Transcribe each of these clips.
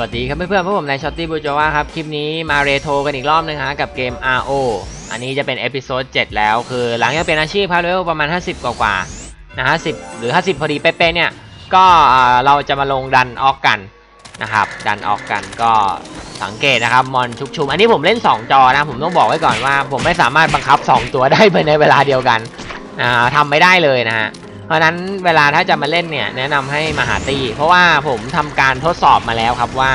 วัสดีครับเพื่อนๆพวกผมนายช็อตตี้บูจาวาครับ คลิปนี้มาเรโทรกันอีกรอบนึงฮะกับเกม RO อันนี้จะเป็นเอพิโซด7แล้ว คือหลังจากเป็นอาชีพพาร์เลเวลประมาณ 50 กว่าๆนะ50หรือ 50 พอดีเป๊ะๆเนี่ย ก็เราจะมาลงดันออกกันนะครับ ดันออกกันก็สังเกตนะครับมอนชุกชุม อันนี้ผมเล่น 2 จอนะ ผมต้องบอกไว้ก่อนว่า ผมไม่สามารถบังคับ 2 ตัวได้ภายในเวลาเดียวกันอ่าทำไม่ได้เลยนะฮะ เพราะนั้นเวลาถ้าจะมาเล่นเนี่ยแนะนำให้มาหาตีเพราะว่าผมทำการทดสอบมาแล้วครับว่า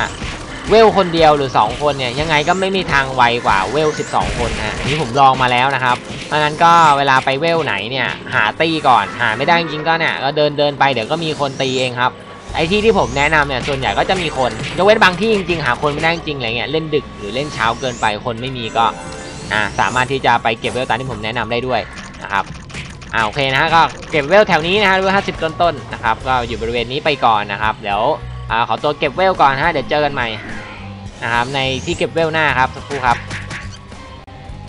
เวลคนเดียวหรือ 2 คนเนี่ยยังไงก็ไม่มีทางไวกว่าเวล 12 คนนะนี่ผมลองมาแล้วนะครับเพราะนั้นก็เวลาไปเวลไหนเนี่ยหาตีก่อนหาไม่ได้จริงก็เนี่ยก็เดินเดินไปเดี๋ยวก็มีคนตีเองครับไอที่ที่ผมแนะนำเนี่ยส่วนใหญ่ก็จะมีคนยกเว้นบางที่จริงๆ หาคนไม่ได้จริงอะไรเงี้ยเล่นดึกหรือเล่นเช้าเกินไปคนไม่มีก็อ่าสามารถที่จะไปเก็บเวลตามที่ผมแนะนำได้ด้วยนะครับ อ่าโอเคนะฮะก็เก็บเวลแถวนี้นะฮะเวลห้าสิบต้นๆนะครับก็อยู่บริเวณนี้ไปก่อนนะครับเดี๋ยวอ่าขอตัวเก็บเวลก่อนฮะเดี๋ยวเจอกันใหม่นะครับในที่เก็บเวลหน้าครับสักครู่ครับ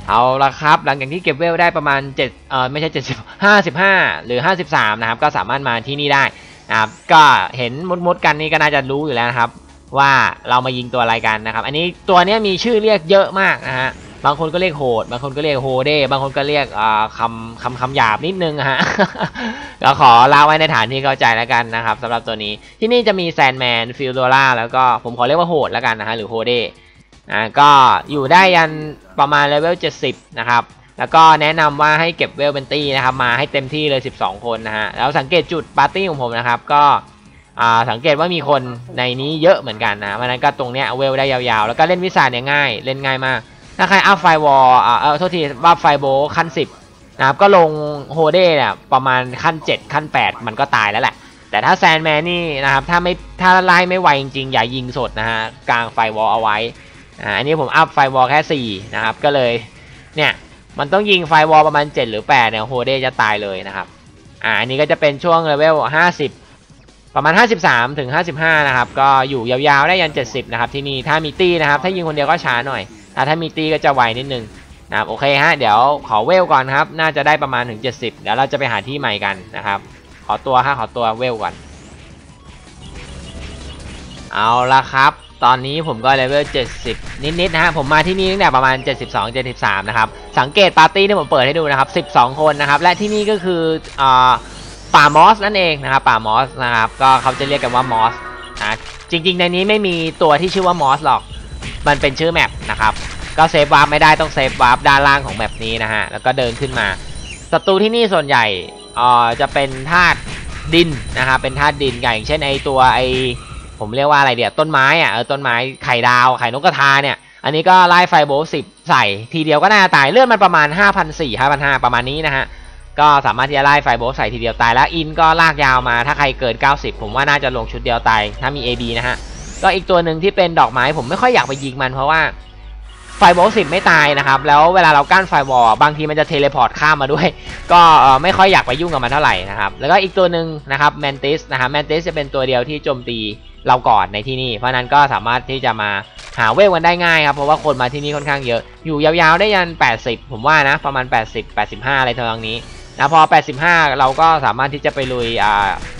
เอาละครับหลังจากที่เก็บเวลได้ประมาณ7เอ่อไม่ใช่70 55 หรือ 53 นะครับ ก็สามารถมาที่นี่ได้นะครับก็เห็นมดๆกันนี่ก็น่าจะรู้อยู่แล้วนะครับ ว่าเรามายิงตัวอะไรกันนะครับ อันนี้ตัวนี้มีชื่อเรียกเยอะมากนะฮะ บางคนก็เรียกโหด บางคนก็เรียกโฮเด้บางคนก็เรียกคำคำคำหยาบนิดนึงฮะก็ขอเล่าไว้ในฐานที่เข้าใจแล้วกันนะครับสำหรับตัวนี้ที่นี่จะมีแซนแมนฟิลโดล่าแล้วก็ผมขอเรียกว่าโหดแล้วกันนะฮะหรือโฮเด้อ่าก็อยู่ได้ยันประมาณเลเวล70 นะครับแล้วก็แนะนำว่าให้เก็บเวลเป็นตี้นะครับมาให้เต็มที่เลย 12 คนนะฮะแล้วสังเกตจุดปาร์ตี้ของผมนะครับก็สังเกตว่ามีคนในนี้เยอะเหมือนกันนะเพราะฉะนั้นก็ตรงเนี้ยเวลได้ยาวๆ แล้วก็เล่นวิสาเนี่ยง่าย เล่นง่ายมาก ถ้าใครอัพไฟวอลอ่าเออโทษทีอัพไฟโบขั้น10นะครับก็ลงโฮเด้เนี่ยประมาณขั้น 7 ขั้น 8 มันก็ตายแล้วแหละ แต่ถ้าแซนแมนนี่นะครับ ถ้าไม่ถ้าไล่ไม่ไวจริงๆ อย่ายิงสดนะฮะ กลางไฟวอลเอาไว้อ่าอันนี้ผมอัพไฟวอลแค่4นะครับ ก็เลยเนี่ย มันต้องยิงไฟวอลประมาณ 7 หรือ 8 เนี่ยโฮเด้จะตายเลยนะครับอ่าอันนี้ก็จะเป็นช่วงเลเวล 50 ประมาณ 53 ถึง 55 นะครับ ก็อยู่ยาวๆได้ยัน 70 นะครับที่นี่ถ้ามีตี้นะครับ ถ้ายิงคนเดียวก็ช้าหน่อย ถ้ามีตีก็จะไวนิดนึงนะครับโอเคฮะเดี๋ยวขอเวลก่อนครับ น่าจะได้ประมาณถึง 70 เดี๋ยวเราจะไปหาที่ใหม่กันนะครับ ขอตัวฮะขอตัวเวลก่อน เอาละครับ ตอนนี้ผมก็เลเวล 70 นิดๆนะฮะผมมาที่นี่ตั้งแต่ประมาณ 72 73 นะครับ สังเกตปาร์ตี้ที่ผมเปิดให้ดูนะครับ 12 คนนะครับ และที่นี่ก็คืออ่าป่ามอสนั่นเองนะครับป่ามอสนะครับก็เขาจะเรียกกันว่ามอสนะจริงๆในนี้ไม่มีตัวที่ชื่อว่ามอสหรอก มันเป็นชื่อแมปนะครับ ก็เซฟวาร์ปไม่ได้ต้องเซฟวาร์ปด้านล่างของแมปนี้นะฮะแล้วก็เดินขึ้นมาศัตรูที่นี่ส่วนใหญ่อ่อจะเป็นธาตุดินนะครับเป็นธาตุดินอย่างเช่นไอตัวไอผมเรียกว่าอะไรเดี๋ยวต้นไม้อะเออต้นไม้ไข่ดาวไข่นกกระทาเนี่ยอันนี้ก็ไล่ไฟโบสิบใส่ทีเดียวก็น่าตายเลือดมันประมาณ 5 4 0 0 5 5 0 0ประมาณนี้นะฮะก็สามารถที่จะไล่ไฟโบสใส่ทีเดียวตายแล้วอินก็ลากยาวมาถ้าใครเกิน 90 ผมว่าน่าจะลงชุดเดียวตายถ้ามี AB นะฮะก็อีกตัวหนึ่งที่เป็นดอกไม้ผมไม่ค่อยอยากไปยิงมันเพราะว่า ไฟบอลสิบไม่ตายนะครับ แล้วเวลาเรากั้นไฟวอลบางทีมันจะเทเลพอร์ตข้ามมาด้วย ก็ไม่ค่อยอยากไปยุ่งกับมันเท่าไหร่นะครับ แล้วก็อีกตัวหนึ่งนะครับแมนติสนะครับแมนติสจะเป็นตัวเดียวที่โจมตีเราก่อนในที่นี่ เพราะนั้นก็สามารถที่จะมาหาเวลกันได้ง่ายครับ เพราะว่าคนมาที่นี่ค่อนข้างเยอะ อยู่ยาวๆได้ยัน 80 ผมว่านะ ประมาณ 80 85 อะไรทางนี้นะพอ 85 เราก็สามารถที่จะไปลุย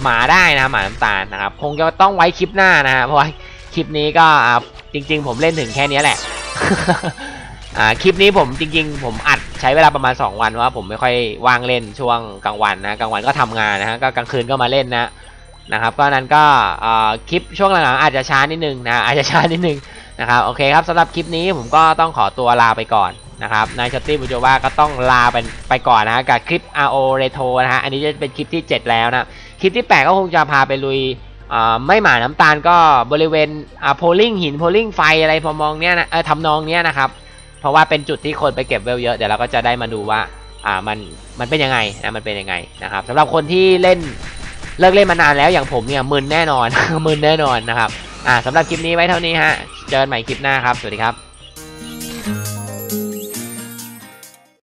หมาได้นะหมาน้ำตาลนะครับ คงจะต้องไว้คลิปหน้านะฮะเพราะว่าคลิปนี้ก็จริง ๆ ผมเล่นถึงแค่นี้แหละ อ่าคลิปนี้ผมจริง ๆ ผมอัดใช้เวลาประมาณ 2 วันเพราะว่าผมไม่ค่อยว่างเล่นช่วงกลางวันนะกลางวันก็ทำงานนะฮะก็กลางคืนก็มาเล่นนะนะครับก็นั้นก็คลิปช่วงหลังๆอาจจะช้านิดนึงนะอาจจะช้านิดนึงนะครับโอเคครับสำหรับคลิปนี้ผมก็ต้องขอตัวลาไปก่อนนะครับนายชอตตี้บุจวาก็ต้องลาไปไปก่อนนะกับคลิป RO Retro นะฮะอันนี้จะเป็นคลิปที่ 7 แล้วนะคลิปที่ 8 ก็คงจะพาไปลุย ไม่หมาน้ำตาลก็บริเวณโพลิงหินโพลิงไฟอะไรพอมองเนี้ยนะทำนองเนี้ยนะครับ เพราะว่าเป็นจุดที่คนไปเก็บเวลเยอะเดี๋ยวเราก็จะได้มาดูว่าอ่ามันมันเป็นยังไงนะมันเป็นยังไงนะครับสำหรับคนที่เล่นเลิกเล่นมานานแล้วอย่างผมเนี่ยมึนแน่นอน มึนแน่นอนนะครับอ่าสำหรับคลิปนี้ไว้เท่านี้ฮะเจอกันใหม่คลิปหน้าครับ สวัสดีครับ